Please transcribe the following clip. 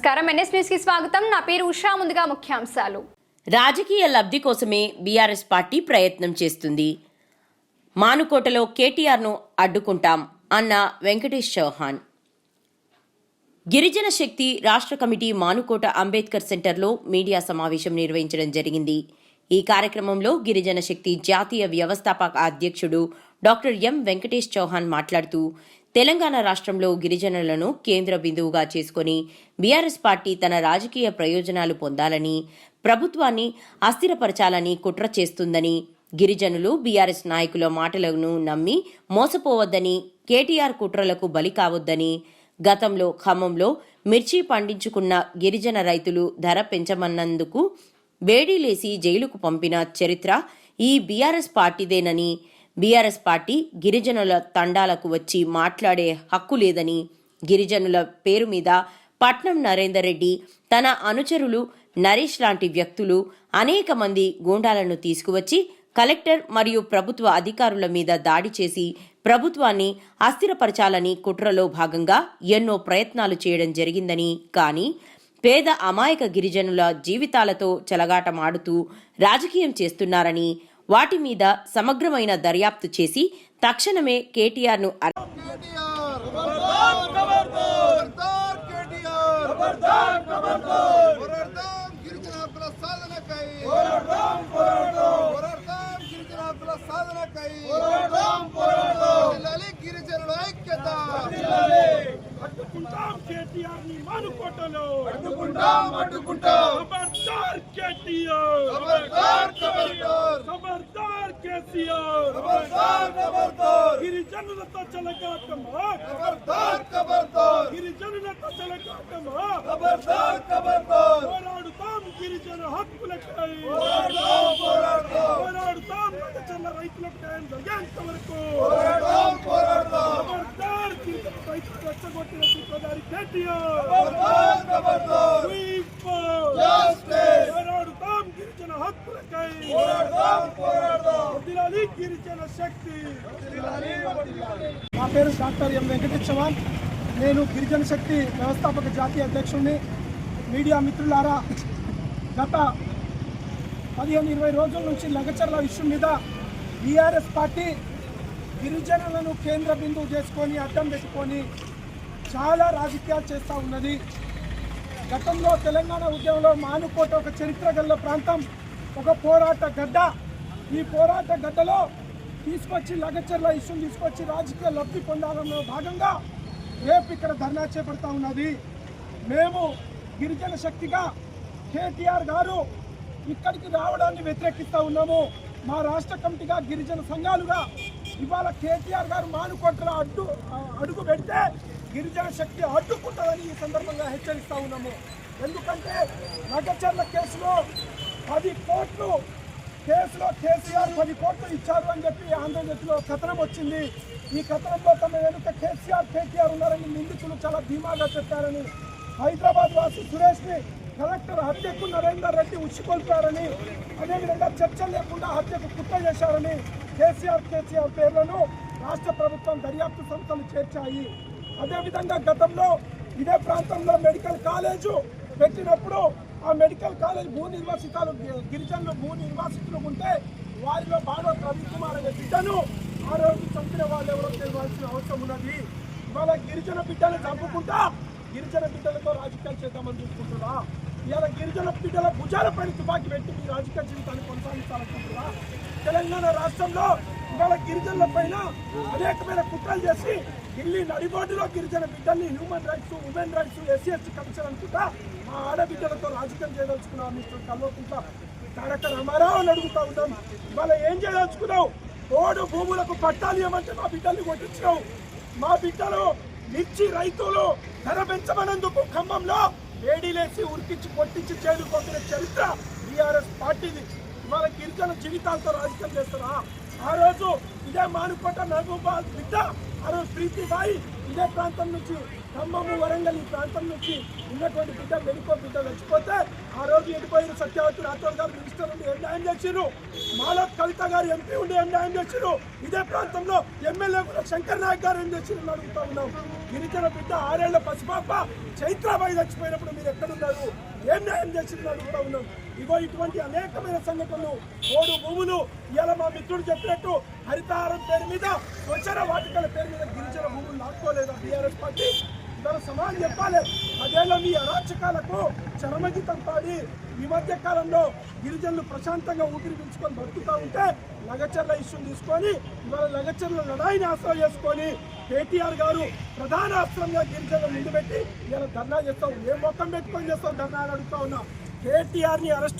నమస్కారం. ఎన్ఎస్ న్యూస్కి స్వాగతం. నా పేరు ఉషా. ముందుగా ముఖ్యాంశాలు. రాజకీయ లబ్ధి కోసమే బీఆర్ఎస్ పార్టీ ప్రయత్నం చేస్తుంది. మానుకోటలో కేటీఆర్ను అడ్డుకుంటాం అన్న వెంకటేష్ చౌహాన్. గిరిజన శక్తి రాష్ట్ర కమిటీ మానుకోట అంబేద్కర్ సెంటర్లో మీడియా సమావేశం నిర్వహించడం జరిగింది. ఈ కార్యక్రమంలో గిరిజన శక్తి జాతీయ వ్యవస్థాపక అధ్యక్షుడు డాక్టర్ ఎం వెంకటేష్ చౌహాన్ మాట్లాడుతూ తెలంగాణ రాష్ట్రంలో గిరిజనులను కేంద్ర బిందువుగా చేసుకుని బీఆర్ఎస్ పార్టీ తన రాజకీయ ప్రయోజనాలు పొందాలని ప్రభుత్వాన్ని అస్థిరపరచాలని కుట్ర చేస్తుందని గిరిజనులు బీఆర్ఎస్ నాయకుల మాటలను నమ్మి మోసపోవద్దని కేటీఆర్ కుట్రలకు బలి కావద్దని గతంలో ఖమ్మంలో మిర్చి పండించుకున్న గిరిజన రైతులు ధర పెంచమన్నందుకు వేడిలేసి జైలుకు పంపిన చరిత్ర ఈ బీఆర్ఎస్ పార్టీదేనని బీఆర్ఎస్ పార్టీ గిరిజనుల తండాలకు వచ్చి మాట్లాడే హక్కు లేదని గిరిజనుల పేరు మీద పట్నం నరేందర్ రెడ్డి తన అనుచరులు నరేష్ లాంటి వ్యక్తులు అనేక మంది గూండాలను తీసుకువచ్చి కలెక్టర్ మరియు ప్రభుత్వ అధికారుల మీద దాడి చేసి ప్రభుత్వాన్ని అస్థిరపరచాలని కుట్రలో భాగంగా ఎన్నో ప్రయత్నాలు చేయడం జరిగిందని. కానీ పేద అమాయక గిరిజనుల జీవితాలతో చెలగాటమాడుతూ రాజకీయం చేస్తున్నారని వాటి మీద సమగ్రమైన దర్యాప్తు చేసి తక్షణమే కేటీఆర్ను అరె- కేటీఆర్ कैसीओ खबरदार खबरदार गिरिजन नत्ता चलेगा कमरा खबरदार खबरदार गिरिजन नत्ता चलेगा कमरा खबरदार खबरदार ಹೋರಾಡುತ್ತಾಂ ಗಿರಿಜನ ಹಕ್ಕುಲಕ್ಕೆ ಹೋರಾಡುತ್ತಾಂ ಹೋರಾಡುತ್ತಾಂ ಹೋರಾಡುತ್ತಾಂ ಮತಚಲ ರೈತುಲಕ್ಕೆ ಜಗಂತವರಕು ಹೋರಾಡುತ್ತಾಂ ಹೋರಾಡುತ್ತಾಂ ಖಬರ್ದಾರ್ ಗಿರಿಜನ ರೈತುಲಕ್ಕೆ ಗೊತ್ತಿರೋ ಸೂತ್ರಧಾರಿ ಭೇಟಿಯೋ ಖಬರ್ದಾರ್ గిరిజన శక్తి. నా పేరు డాక్టర్ ఎం వెంకట చవాన్ నేను గిరిజన శక్తి వ్యవస్థాపక జాతీయ అధ్యక్షుడిని. మీడియా మిత్రులారా గత పదిహేను ఇరవై రోజుల నుంచి లగచర్ల ఇష్యూ మీద బీఆర్ఎస్ పార్టీ గిరిజనులను కేంద్ర బిందువు చేసుకొని అడ్డం పెట్టుకొని చాలా రాజకీయాలు చేస్తూ ఉన్నది. గతంలో తెలంగాణ ఉద్యమంలో మానుకోట ఒక చరిత్ర గల ప్రాంతం ఒక పోరాట గడ్డ ఈ పోరాట గడ్డలో తీసుకొచ్చి లగచర్ల ఇష్యూని తీసుకొచ్చి రాజకీయ లబ్ధి పొందాలన్న భాగంగా రేపు ఇక్కడ ధర్నా చేపడతా ఉన్నది. మేము గిరిజన శక్తిగా కేటీఆర్ గారు ఇక్కడికి రావడాన్ని వ్యతిరేకిస్తూ ఉన్నాము. మా రాష్ట్ర కమిటీగా గిరిజన సంఘాలుగా ఇవాళ కేటీఆర్ గారు మానుకోట్ల అడ్డు అడుగు పెడితే గిరిజన శక్తి అడ్డుకుంటుందని ఈ సందర్భంగా హెచ్చరిస్తూ ఉన్నాము. ఎందుకంటే నగచర్ల కేసులో పది కోట్లు కేసులో కేసీఆర్ పది కోట్లు ఇచ్చారు అని చెప్పి ఆంధ్రప్రదేశ్లో కథనం వచ్చింది. ఈ కథనంలో తమ వెనుక కేసీఆర్ కేటీఆర్ ఉన్నారని నిందితులు చాలా ధీమాగా చెప్పారని హైదరాబాద్ వాసి సురేష్ని కలెక్టర్ హత్యకు నరేందర్ రెడ్డి ఉచ్చికొల్పారని అదేవిధంగా చర్చలు లేకుండా హత్యకు కుట్ర చేశారని కేసీఆర్ కేసీఆర్ పేర్లను రాష్ట్ర ప్రభుత్వం దర్యాప్తు సంస్థలు చేర్చాయి. అదేవిధంగా గతంలో ఇదే ప్రాంతంలో మెడికల్ కాలేజు పెట్టినప్పుడు ఆ మెడికల్ కాలేజ్ భూ నిర్వాసితాలు గిరిజనులు భూ నిర్వాసితులు ఉంటే వారిలో బాగా ప్రదీప్ అనే బిడ్డను ఆ రోజు చంపిన వాళ్ళు ఎవరో తెలియాల్సిన అవసరం ఉన్నది. ఇవాళ గిరిజన బిడ్డలు చంపుకుంటా గిరిజన బిడ్డలతో రాజకీయాలు చేద్దామని చూసుకుంటున్నా. ఇవాళ గిరిజన బిడ్డల భుజాలపై తుపాకీ పెట్టి మీ రాజకీయ జీవితాన్ని కొనసాగించాలనుకుంటున్నా. తెలంగాణ రాష్ట్రంలో ఇవాళ గిరిజనుల పైన అనేకమైన కుట్రలు చేసి ఢిల్లీ నడిబోర్డులో గిరిజన బిడ్డల్ని human rights women rights SC ST commission అనుకుంటా మా ఆడబిడ్డలతో రాజకీయం చేయదలుచుకున్నాం మిస్టర్ కల్వకుంట్ల తారక రామారావు అని అడుగుతా ఉన్నాం. ఇవాళ ఏం చేయదలుచుకున్నావు? రోడ్డు భూములకు పట్టాలు ఏమంటే మా బిడ్డల్ని కొట్టించినావు. మా బిడ్డలు మిర్చి రైతులు ధర పెంచమనేందుకు ఖమ్మంలో వేడిలేసి ఉరికించి కొట్టించి జైలు చరిత్ర బీఆర్ఎస్ పార్టీది. ఇవాళ గిరిజన జీవితాలతో రాజకీయం చేస్తారా? ఆ రోజు ఇదే మానుకోట మహబూబాద్ బిడ్డ ఆ రోజు ప్రీతిబాయి ఇదే ప్రాంతం నుంచి ఖమ్మము వరంగల్ ఈ ప్రాంతం నుంచి ఉన్నటువంటి బిడ్డ మెడికో బిడ్డ చచ్చిపోతే ఆ రోజు ఎడిపోయిన సత్యవతి రాథోడ్ గారు మినిస్టర్ ఉండి ఏం న్యాయం చేసిరు మాలో కవిత గారు ఎంపీ ఉండి ఏం న్యాయం చేసిరు ఇదే ప్రాంతంలో ఎమ్మెల్యే కూడా శంకర్ నాయక్ గారు ఏం చేసిరు అడుగుతా ఉన్నాం. గిరిజన బిడ్డ ఆరేళ్ళ పసిపాప చైత్రాబాయి చచ్చిపోయినప్పుడు మీరు ఎక్కడున్నారు? ఏం న్యాయం చేసిందని కూడా ఉన్నాం. ఇగో ఇటువంటి అనేకమైన సంఘటనలు ఓడు భూములు ఇలా మా మిత్రుడు చెప్పినట్టు హరితహారం పేరు మీద స్వచ్ఛర వాటికల పేరు మీద గిరిజన భూములు లాక్కోలేదు బీఆర్ఎస్ పార్టీ. ఇద్దరు సమానం చెప్పాలి. అదేలా మీ అరాచకాలకు చరమగీతం పాడి ఈ మధ్య కాలంలో గిరిజనులు ప్రశాంతంగా ఊపిరి పీల్చుకొని బతుకుతా ఉంటే లగచర్ల ఇష్యూని తీసుకొని ఇవాళ లగచర్ల లడాయిని ఆశ్రయం చేసుకొని కేటీఆర్ గారు ప్రధాన అస్త్రంగా గిరిజనులు ముందు పెట్టి ఇలా ధర్నా చేస్తాం ఏ మొత్తం పెట్టుకొని చేస్తాం ధర్నా అని అడుగుతా ఉన్నాం. కేటీఆర్ని అరెస్టు